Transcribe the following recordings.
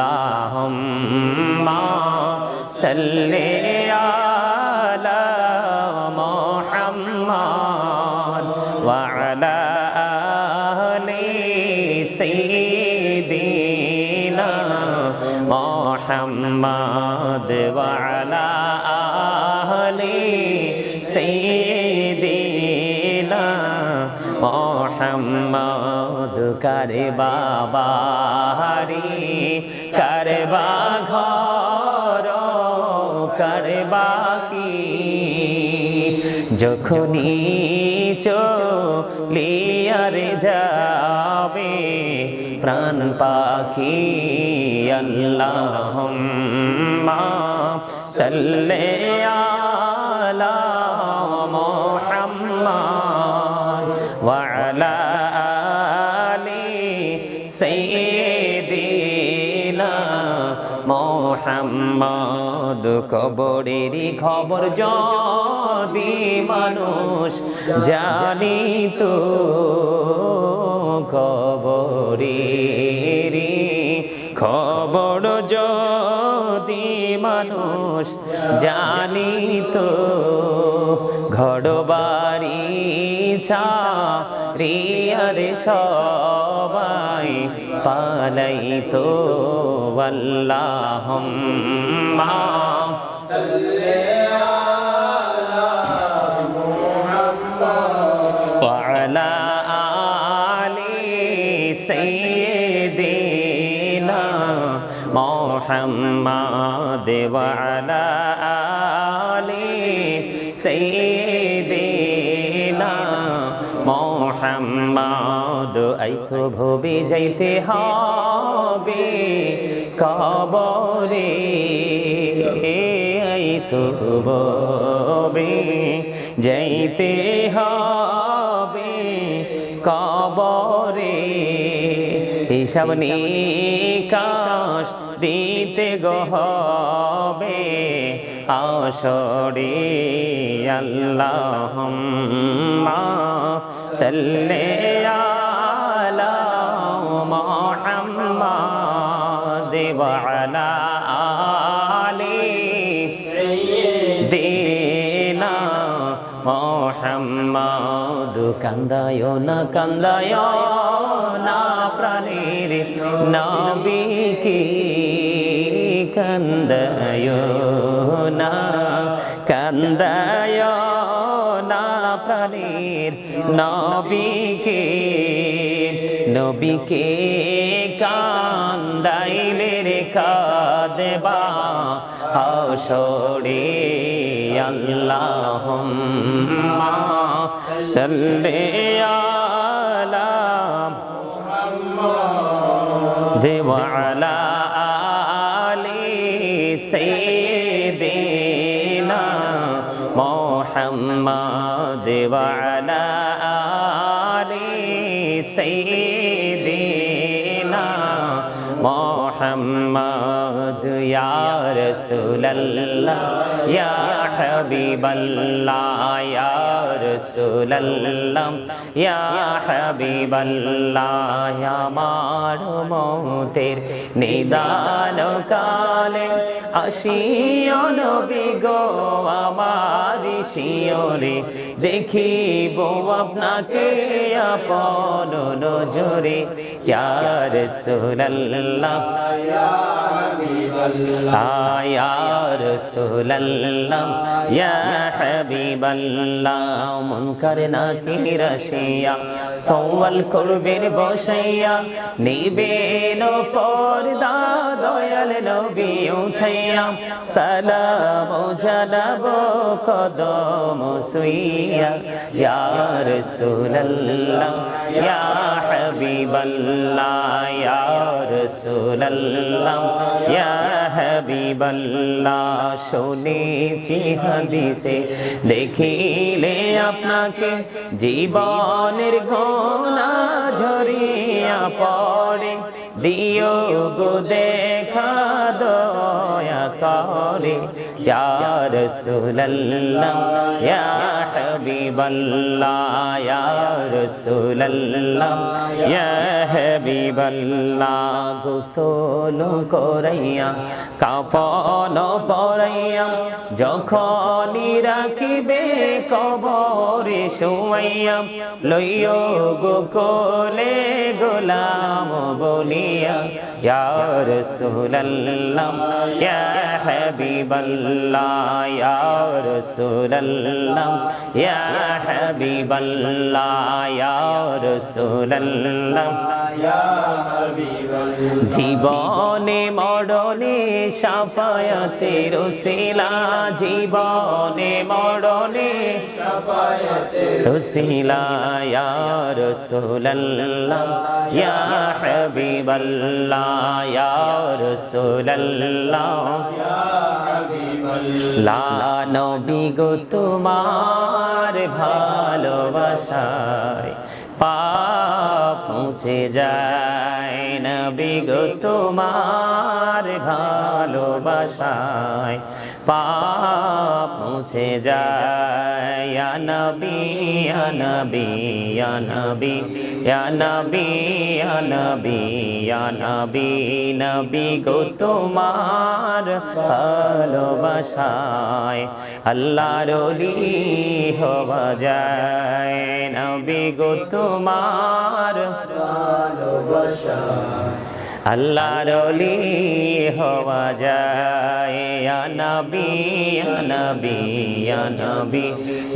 আল্লাহুম্মা সাল্লি আলা মুহাম্মাদ ওয়া আলা আলি সাইয়্যিদিনা মুহাম্মাদ ওয়া আলা আলি সাইয়্যিদিনা মোহাম্মদ কারে বাবারি কারে কারবা ঘর, কারবা কি? যখনই চলিয়ার যাবে প্রাণ পাখি আল্লাহ সাল্লে আলা মোহাম্মদ ওয়ালা আলি সেই মোহাম্মদ কবরেরই খবর যদি মানুষ জানি তো কবরেরই খবর যদি মানুষ জানি তো ঘর বাড়ি রিয়ারে সবাই পালাইত আল্লাহুম্মা। সাল্লি আলা মুহাম্মদ ওয়া আলা আলি সাইয়্যিদিনা। মুহাম্মদ আইসো ভবে যাইতে হবে কবরে। আইসো ভবে যাইতে হবে কবরে। হিসাব নিকাশ দিতে গহবে আসরে আল্লাহ সাল্লি কান্দায় না কান্দায় না প্রাণীর নবীকে কান্দায় না কান্দায় না প্রাণীর নবীকে নবীকে কান্দাইলে রে কাদেবা হাসরে صلي على محمد وعلى آل سيدنا محمد وعلى آل سيدنا محمد يا رسول الله يا حبيب الله يا رسول الله يا حبيب الله يا মার মৌতের নিদান কালে আসিও নবী গো আমার শিওরে দেখিব আপনাকে আপন নজরে ইয়া রাসূলুল্লাহ মুনকার নাকির আসিয়া সওয়াল করবেন বসাইয়া, নিবেন পর্দা দয়াল নবী উঠাইয়া, সালাম জানাব কদম সুইয়া, ইয়া রাসূলুল্লাহ, ইয়া হাবিবাল্লাহ, ইয়া রাসূলুল্লাহ হাবিবাল্লাহ শুনেছি হাদিসে। দেখিলে আপনাকে জীবনের গোনা ঝরিয়া পড়ে। দিও গো দেখা দয়া। ইয়া রাসূলুল্লাহ, ইয়া হাবিবাল্লাহ, ইয়া রাসূলুল্লাহ, ইয়া হাবিবাল্লাহ, গোসল করাইয়া কাপন পরাইয়া যখনই রাখিবে লইয় কোলে গোলাম বলিয়া, ইয়া রাসূলুল্লাহ, ইয়া হাবিবাল্লাহ ইয়া রাসূলুল্লাহ ইয়া হাবিবাল্লাহ ইয়া রাসূলুল্লাহ জীবনে মরণে সাফায়াতের রসিলা জীবনে মরণে রসিলা ইয়া রাসূলুল্লাহ, ইয়া হাবিবাল্লাহ, ইয়া রাসূলুল্লাহ লা নবী গো তোমার ভালোবাসায় পাপ মুছে যায়। নবী গো তোমার ভালোবাসায় পাপ মুছে যায়। নবী নবী নবী নবী নবী নবী নবী গো তোমার ভালোবাসায় আল্লাহর ওলি হওয়া যায়। নবী গো তোমার আল্লাহর ওলি হওয়া যায়। ইয়া নবী ইয়া নবী ইয়া নবী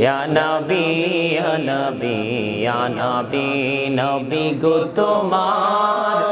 ইয়া নবী ইয়া নবী নবী নবী গো তোমার।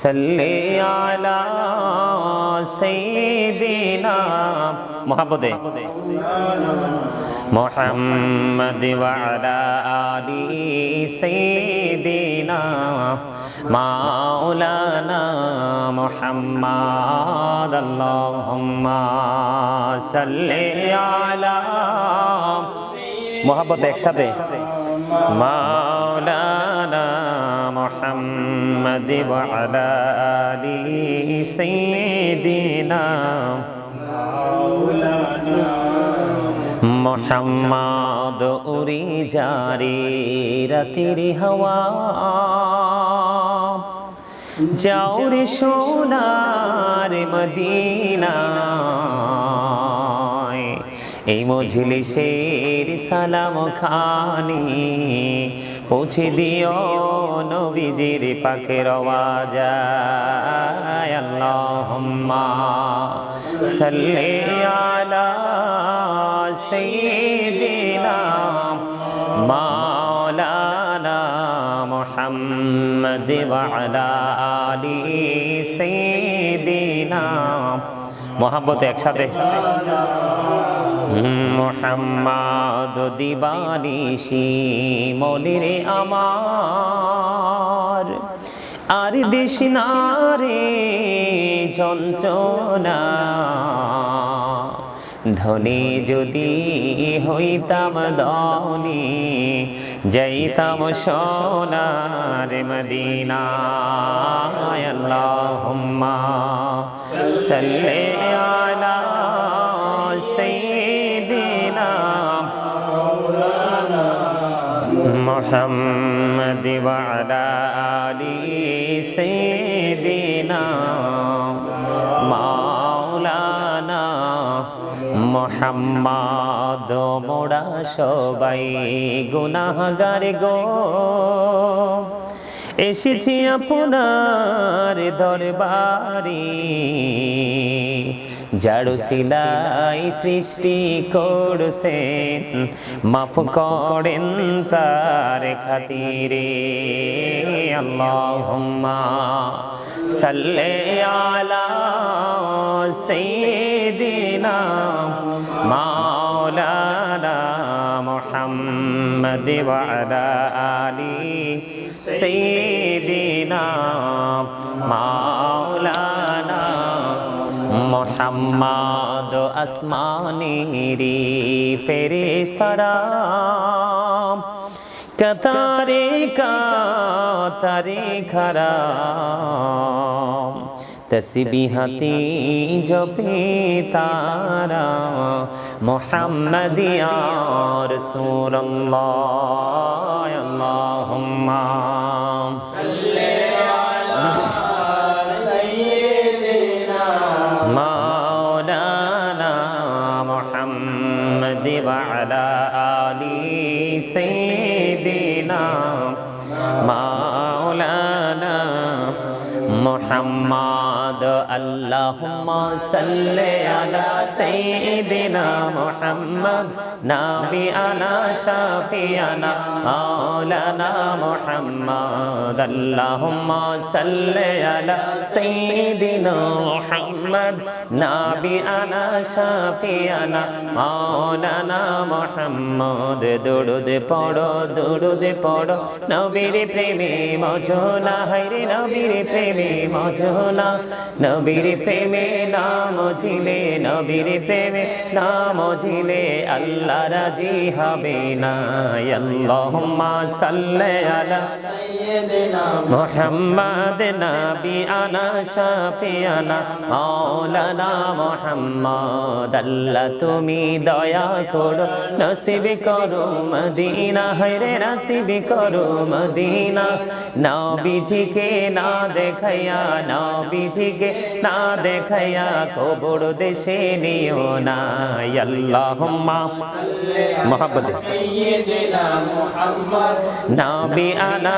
সাল্লি আলা সাইয়্যিদিনা মোহাম্মদে محمد وعلى آل سيدنا مولانا محمد اللهم صل على মোহাম্মত একসাথে মাওলানা মুহাম্মদ ওয়া আলা আলি সাইয়্যিদিনা মোহাম্মদ উড়ি জারি রাতের হাওয়া যাওরে সোনার মদিনা এই মজলিসের সালাম খানি পৌঁছে দিও নবীজির আওয়াজ। আল্লাহুম্মা সাল্লি আলা সাইয়্যিদিনা মাওলানা মুহাম্মদ আলা একসাথে। মোহাম্মদ দিবানিশি মনিরে আমার। আর দেশ নারে যন্ত্রণা। ধনী যদি হইতাম দনি যাইতাম সোনার মদিনা আল্লাহুম্মা সাল্লি محمد وعلى آل سيدنا মাওলানা মোহাম্মদ মোড়া সবাই গুনাহগার গো এসেছি আপনার দরবারে যারু সিলাই সৃষ্টি করছেন। মাফ করেন তার খাতিরে। আল্লাহুম্মা সাল্লি আলা সাইয়্যিদিনা মাওলানা মুহাম্মদ ওয়া আলা আলি সাইয়্যিদিনা মাওলানা মোহাম্মদ আসমানিরি ফেরিস্তারা কতারে কাতারে খরা। তসবিহতি জপে তারা। মোহাম্মদিয়া রসুল্লাহ আল্লাহুম্মা। সেই দিনা মা محمد اللهم صل على سيدنا محمد نبينا شافينا مولانا محمد اللهم صل على سيدنا محمد نبينا شافينا مولانا محمد দুরুদ পড়ো দুরুদ পড়ো নবীর প্রেমে মজনা হাইরে নবীর প্রেমে মজনা। নবীর প্রেমে নাম জিলে, নবীর প্রেমে নাম জিলে, আল্লাহ রাজি হবে না আল্লাহ সাল্লি আলা মোহাম্মদ নবী আনা শাফিয়ানা মাওলানা মোহাম্মদ আল্লাহ তুমি দয়া করো নসিব করো মদিনা হায়রে নসিব করো মদিনা। নবীজিকে না দেখাইয়া নবীজিকে না দেখাইয়া কবর দেশে নিও না। আল্লাহুম্মা মোহাম্মদ। নবী আনা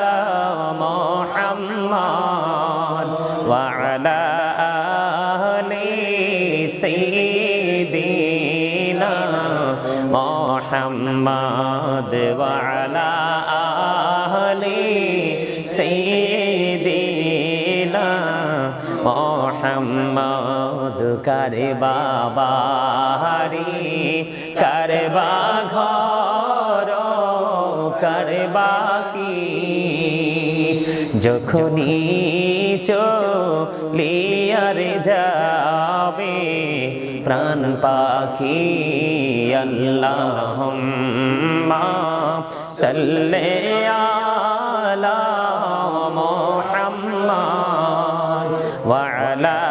মোহাম্মদ ওয়ালা আহলি সাইয়্যিদিনা মোহাম্মদ, কারে বাবা হারি, কারে বা ঘর, কারে বাকি যখনই আর যাবে প্রাণ পাখি আল্লাহ সাল্লে আলা মোহাম্মদ ওয়ালা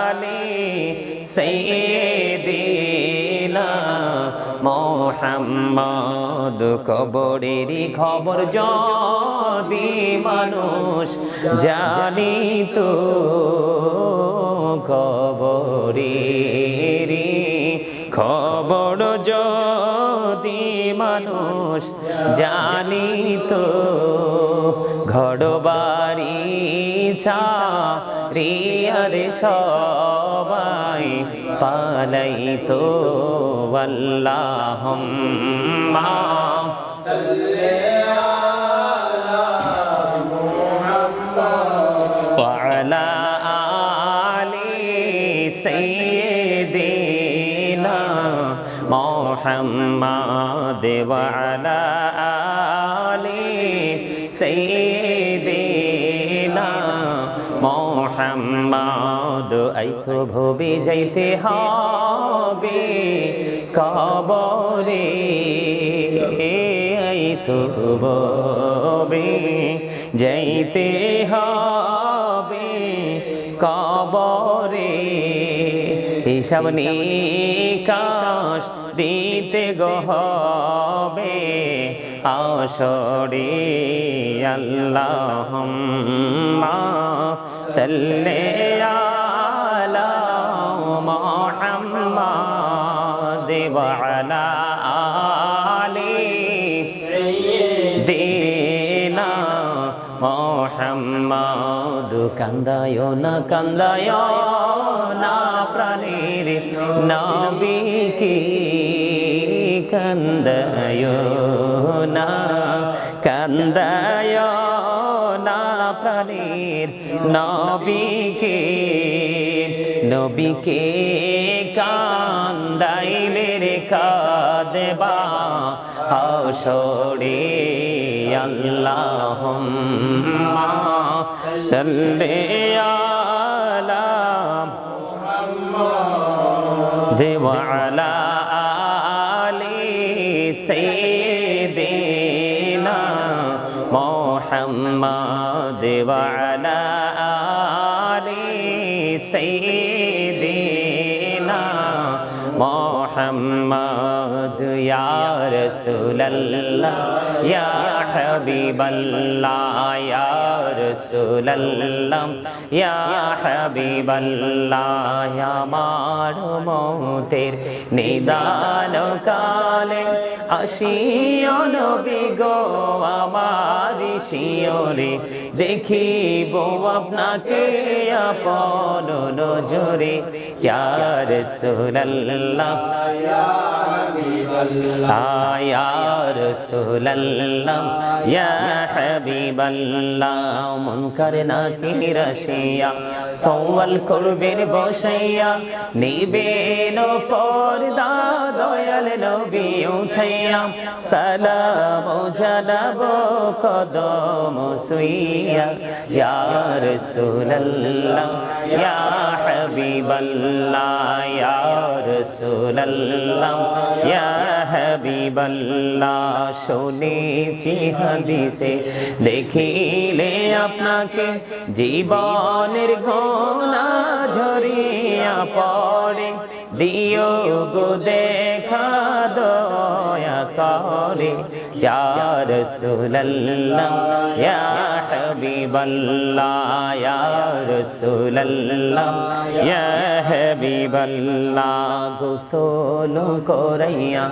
আলি সাইয়্যিদিনা মোহাম্মদ কবরেরই খবর যদি মানুষ জানি তো কবরেরই খবর যদি মানুষ জানি তো ঘর বাড়ি রিয়ারে সবাই পালাই তো আল্লাহুম্মা وعلى آل سيدنا محمد وعلى آل سيدنا মোহাম্মদ আইসো ভবে যাইতে হবে কবরে। আইসো ভবে যাইতে হবে কবরে। হিসাব নিকাশ দিতে গহবে আসরে আল্লাহুম্মা সাল্লি আলা মুহাম্মাদ আলা আলি দিনা মোহাম্মদ। কান্দায় না কান্দায় না। প্রাণীর নবীকে কান্দায় না কান্দায় না প্রাণীর নবীকে নবীকে কান্দাইলে রে কাদেবা হাসরে আল্লাহুম্মা সাল্লি وعلى آل سيدنا محمد وعلى آل سيدنا محمد يا رسول الله या हबीबल्लाह या রসুলাল্লাম ইয়া হাবিবাল্লাহ আমার মতের নিদান কালে আসিও নবী গো, আমার শিওরে দেখিব আপনাকে আপন নজরে। ইয়ার সুলাল্লাহ আয়ার সুলাল্লাহ ইয়া হাবিবাল্লাহ, মুনকার নাকি রাশিয়া, সওয়াল করবেন বসাইয়া, নিবেন পর্দার দয়াল নবী উঠাইয়া, সালাম জানাব কদম সুইয়া, ইয়া রাসূলুল্লাহ, ইয়া হাবিবাল্লাহ, ইয়া রাসূলুল্লাহ, ইয়া হাবিবাল্লাহ, শুনেছি হাদিসে, দেখিলে আপনাকে জীবনের গোনা ঝরিয়া পড়ে। দিও গো দেখা দয়া করে। ইয়া রাসূলুল্লাহ ইয়া হাবিবাল্লাহ ইয়া রাসূলুল্লাহ ইয়া হাবিবাল্লাহ গোসল করাইয়া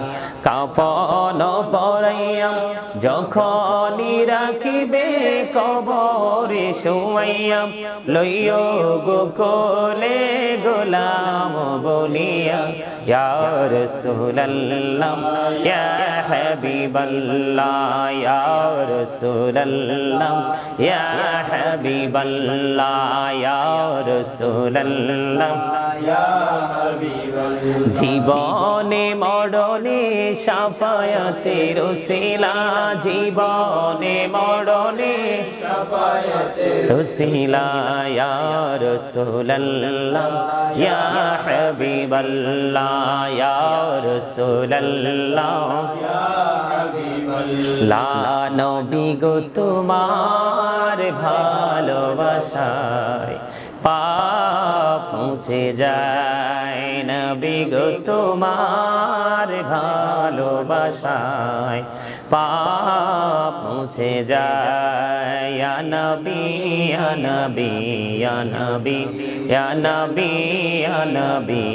কাপন পরাইয়া যখনই রাখিবে কবরে শুয়াইয়া লইও গো কোলে গোলাম বলিয়া ইয়া রাসূলুল্লাহ ইয়া হাবিবাল্লাহ ইয়া রাসূলুল্লাহ, ইয়া হাবিবাল্লাহ, ইয়া রাসূলুল্লাহ। জীবনে মরণে সাফায়াতের শিলা জীবনে মরণে রসিলা, ইয়া রাসূলুল্লাহ, ইয়া হাবিবাল্লাহ, ইয়া রাসূলুল্লাহ। লা নবী গো তোমার ভালোবাসায় পাপ মুছে যায়। নবী গো, তোমার ভালোবাসায় পাপ মুছে যায়। নবী নবী নবী নবী নবী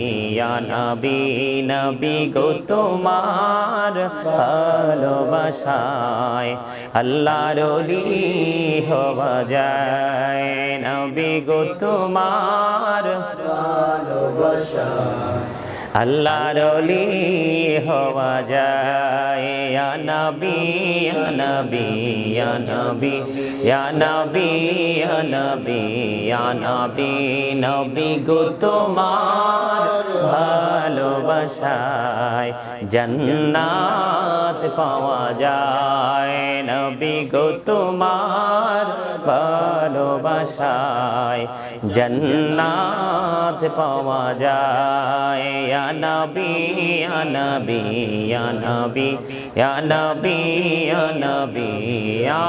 নবী নবী গো, তোমার ভালোবাসায় আল্লাহর হওয়া যায়। নবী গো তোমার আল্লাহর ওলি হওয়া যায়। নবী নবী নবী নবী নবী নবী নবী গো তোমার ভালোবাসায় জান্নাত পাওয়া যায়। নবী গো, তোমার ভালোবাসায় জান্নাত পাওয়া যায়। ইয়া নবী ইয়া নবী ইয়া নবী ইয়া নবী ইয়া নবী ইয়া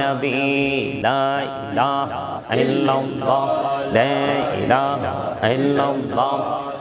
নবী। লা ইলাহা ইল্লাল্লাহ, লা ইলাহা ইল্লাল্লাহ।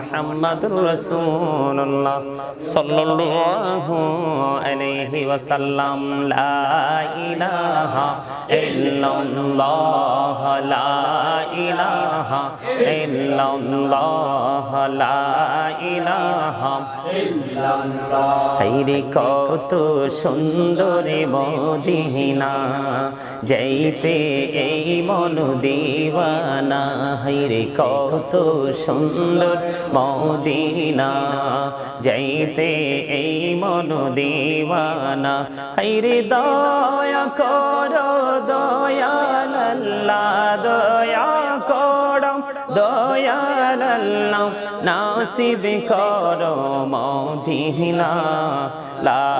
محمد رسول الله صلى الله عليه وسلم لا إله إلا الله لا إله إلا الله لا إله হাইরে কত সুন্দর মদিনা যাইতে এই মন দিওয়ানা। হাইরে কত সুন্দর মদিনা। যাইতে এই মন দিওয়ানা। হাইরে দয়া কর, দয়াল আল্লাহ, দয়া আল্লাহ নাসিব করো মদিনা। লা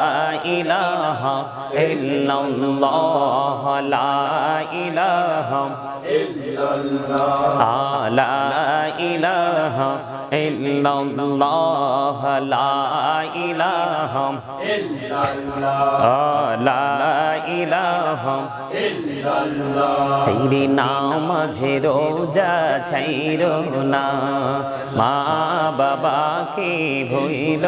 ইলাহা ইল্লাল্লাহ লা ইলাহা لا إله إلا الله لا إله إلا الله لا إله إلا الله তেরি নাম ঝেরো যা ছাইর না মা বাবাকে ভইল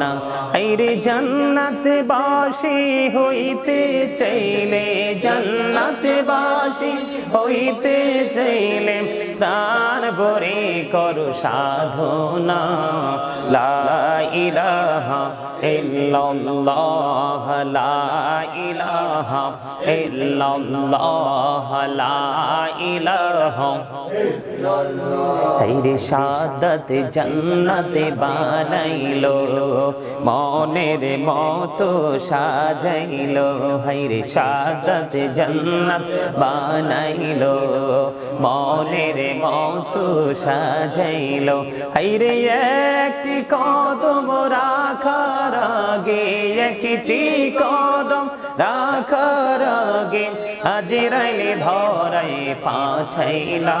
না আইরে জন্নত বাসী হইতে চাইলে জন্নত বাসী হইতে চাইলে প্রাণ ভরে করো সাধনা। লা ইলাহা ইল্লাল্লাহ, লা ইলাহা ইল্লাল্লাহ, লা ইলাহা হাইরে সাদত জান্নাতে বানাইলো, মনের মতো সাজাইলো। হাইরে সাদত জান্নাত বানাইলো। মনের মতো সাজাইল। হাইরে একটি কদম রাখার আগে, একটি কদম রাখার আগে হাজিরাইলে ধরাই পাঠাইলা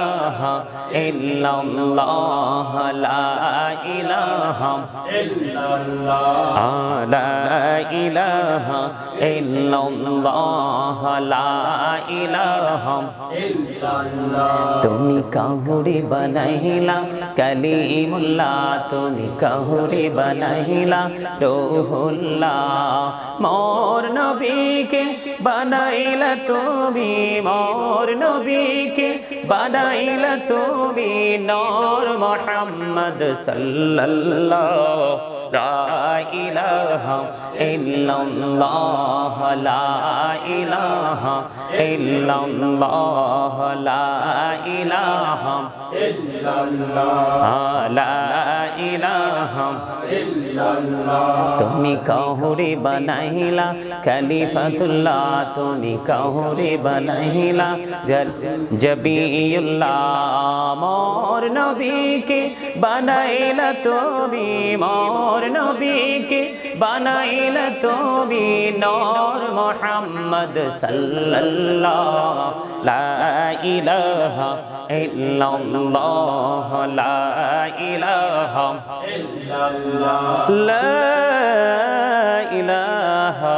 ইলাহা ইল্লাল্লাহ, লা ইলাহা ইল্লাল্লাহ, লা ইল্লাল্লাহ লা ইল্লাল্লাহ। তুমি কাহুরি বানাইলা, কালিমুল্লাহ, তুমি কাহুরি বানাইলা, রুহুল্লাহ, মোর নবীকে বানাইলা তুমি মোর নবীকে বানাইলা তুমি নর মোহাম্মদ সাল্লাল্লাহ লা তুমি কাহুরে বানাইলা খলিফাতুল্লাহ তুমি কহরে বনাইলা জবিউল্লাহ, মোর নবীকে বনাইলা তুমি, মোর নবীকে বনাইলা তুমি, নর মোহাম্মদ সাল্লাল্লাহ লা ইলাহা ইল্লাল্লাহ। লা ইলাহা লা ইলাহা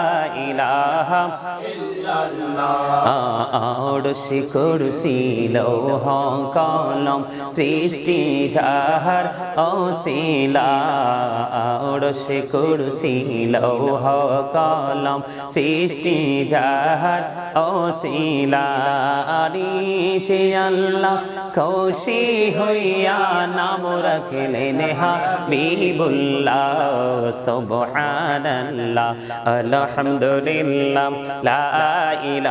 ইলাহা সৃষ্টি যাহার অশিলা। আল্লাহ খুশি হইয়া নাম রাখলেন হাবিবুল্লাহ সুবহানাল্লাহ আলহামদুলিল্লাহ লা ইলাহা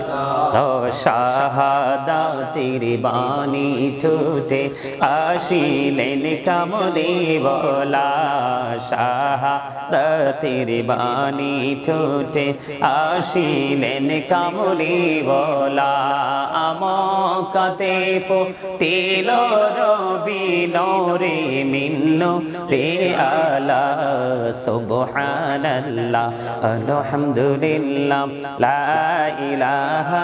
শাহাদাতির বাণী ঠোঁটে আসিলেন কামলি বলা। শাহাদাতির বাণী ঠোঁটে আসিলেন কামলি বলা। আমকাতে ফুটিল রবি নরে মিন্ন রে আলা সুবহানাল্লাহ, আলহামদুলিল্লাহ, লা ইলাহা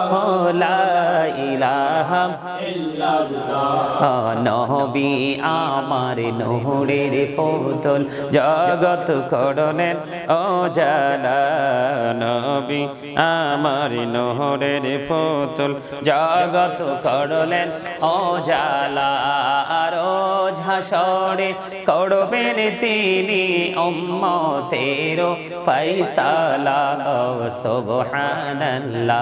লা ইলাহা নবী, আমার নহরের ফোতল জগত করলেন। ও জালা নবী, আমার নহরের ফোতল জগত করলেন। ও জালা রোজ হাসরে করবেন তিনি উম্মতের ফয়সালা। সুবহানাল্লাহ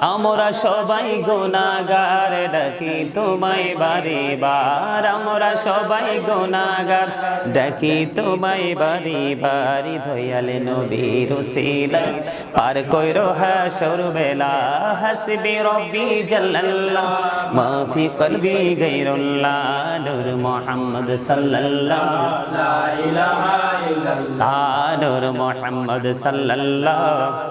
আমরা সবাই গুনাগার ডাকি তোমায় বারে বার। আমরা সবাই গুনাগার ডাকি তোমায় বারে বারি। ধয়ালে নবীর সিলাই পার কইরো হাসর বেলা হাসবি রব্বি জাল্লাল্লাহ মা ফি কলবি গায়রুল্লাহ, নূর মুহাম্মদ সাল্লাল্লাহ। লা ইলাহা ইল্লাল্লাহ নূর মুহাম্মদ সাল্লাল্লাহ।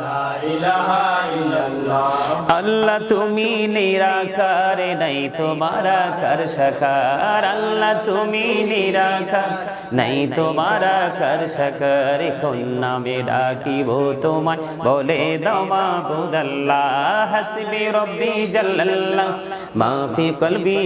লা ইলাহা ইল্লাল্লাহ। আল্লাহ তুমি নিরাকার, নাই তোমার কর সকার। আল্লাহ তুমি নিরাকার, নাই তোমারা কর সকার। কোন নামে ডাকিব তোমায়? বলে দমা মাবুদ আল্লাহ, হাসবি রব্বি জাল্লাল্লাহ। মাফি কলবি